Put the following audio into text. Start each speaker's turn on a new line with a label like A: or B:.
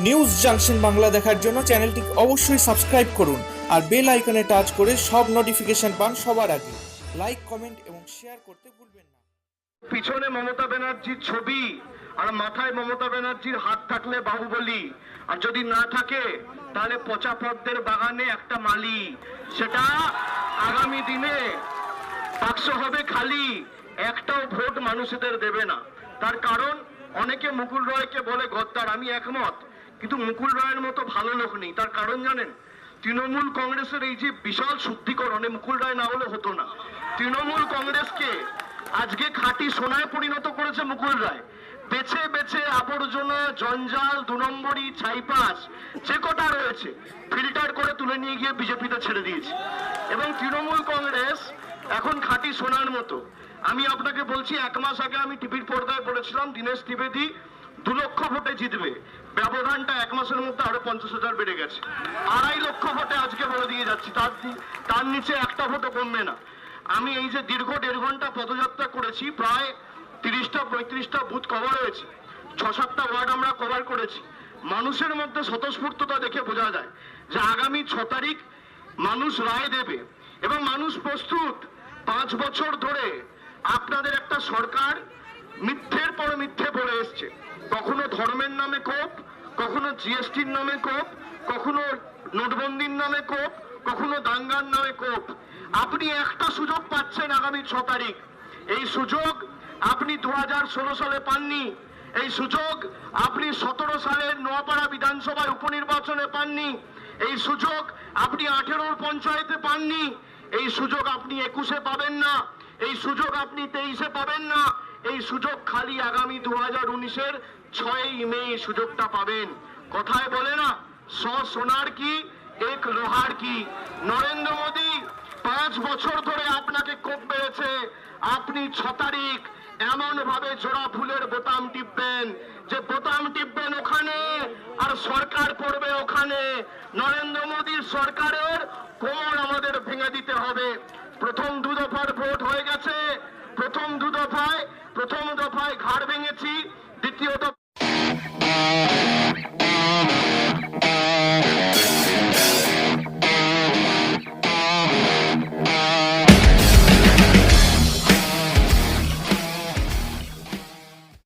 A: News junction Bangla দেখার জন্য চ্যানেলটি অবশ্যই সাবস্ক্রাইব করুন আর বেল আইকনে টাচ করে সব নোটিফিকেশন পান সবার আগে। লাইক কমেন্ট এবং শেয়ার করতে ভুলবেন না।
B: পিছনে মমতা ব্যানার্জির ছবি আর মাথায় মমতা ব্যানার্জির হাত থাকলে বাহুবলী। আর যদি না থাকে, তাহলে পচা পদ্মের বাগানে একটা মালি। সেটা আগামী দিনে বাক্স হবে খালি। একটাও ভোট মানুষদের দেবে না। তার কারণ, অনেকে মুকুল রয়কে বলে গদ্দার। আমি একমত। কিন্তু মুকুল রায়ের মতো ভালো লোক নেই। তার কারণ জানেন? তৃণমূল কংগ্রেসের এই যে বিশাল শুদ্ধিকরণে মুকুল রায় না হলে হতো না। তৃণমূল কংগ্রেসকে আজকে খাঁটি সোনায় পরিণত করেছে মুকুল রায়। বেছে বেছে আবর্জনা, জঞ্জাল, দু নম্বরই ছাইপাস যে কটা রয়েছে, ফিল্টার করে তুলে নিয়ে গিয়ে বিজেপিতে ছেড়ে দিয়েছে। এবং তৃণমূল কংগ্রেস এখন খাঁটি সোনার মতো। আমি আপনাকে বলছি, এক মাস আগে আমি টিভির পর্দায় বলেছিলাম দীনেশ ত্রিবেদী দু লক্ষ ভোটে জিতবে। ব্যবধানটা এক মাসের মধ্যে আরও পঞ্চাশ হাজার বেড়ে গেছে। আড়াই লক্ষ ভোটে আজকে বলে দিয়ে যাচ্ছি। তার তার নিচে একটা ভোটও কমবে না। আমি এই যে দীর্ঘ দেড় ঘণ্টা পদযাত্রা করেছি, প্রায় তিরিশটা, পঁয়ত্রিশটা বুথ কভার হয়েছে। ছ সাতটা ওয়ার্ড আমরা কভার করেছি। মানুষের মধ্যে স্বতঃস্ফূর্ততা দেখে বোঝা যায় যে আগামী ছ তারিখ মানুষ রায় দেবে এবং মানুষ প্রস্তুত। পাঁচ বছর ধরে আপনাদের একটা সরকার মিথ্যের পর মিথ্যে পড়ে এসছে। কখনো ধর্মের নামে কোপ, কখনো জিএসটির নামে কোপ, কখনো নোটবন্দির নামে কোপ, কখনো দাঙ্গার নামে কোপ। আপনি একটা সুযোগ পাচ্ছেন আগামী ছ তারিখ। এই সুযোগ আপনি দু হাজার ষোলো সালে পাননি। এই সুযোগ আপনি সতেরো সালের নোয়াপাড়া বিধানসভায় উপনির্বাচনে পাননি। এই সুযোগ আপনি আঠেরোর পঞ্চায়েতে পাননি। এই সুযোগ আপনি একুশে পাবেন না। এই সুযোগ আপনি তেইশে পাবেন না। এই সুযোগ খালি আগামী দু হাজার উনিশের ছয়ই মে সুযোগটা পাবেন। কথায় বলে না স সোনার কি, এক লোহার কি। নরেন্দ্র মোদী, পাঁচ বছর ধরে আপনাকে কোপ মেরেছে। আপনি ছ তারিখ এমন ভাবে জোড়া ফুলের বোতাম টিপবেন যে বোতাম টিপবেন ওখানে আর সরকার পড়বে ওখানে। নরেন্দ্র মোদীর সরকারের কোমর আমাদের ভেঙে দিতে হবে। প্রথম দু দফার ভোট হয়ে গেছে। প্রথম দু দফায় প্রথম দফায় ঘাড় ভেঙেছি দ্বিতীয়